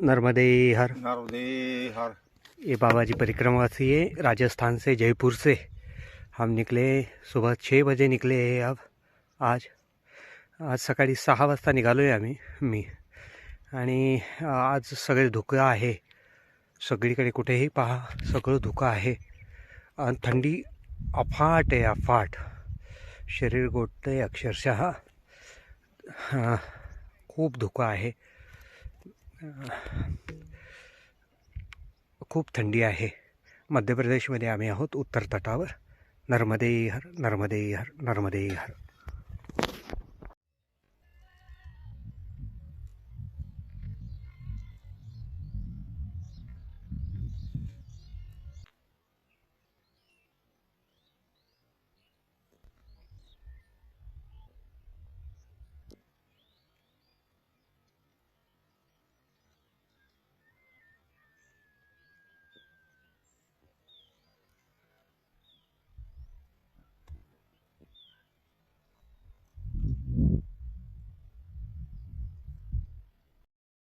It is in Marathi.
नर्मदे हर। नर्मदे हर। ये बाबा जी परिक्रमा से ये राजस्थान से जयपुर से। हम निकले सुबह छः बजे निकले अब। आज आज सकाळी सहा वाजता निघालो आहे आम्ही मी। आणि आज सगळे धुकं आहे। सगळीकडे कुठेही पहा सगळं धुकं आहे। आणि थंडी अफाट आहे अफाट। शरीर गोठतं अक्षरशः। हां खूप धुकं आहे। खूप थंडी आहे. मध्य प्रदेशमध्ये आम्ही आहोत. उत्तर तटावर. नर्मदे हर नर्मदे हर नर्मदे हर.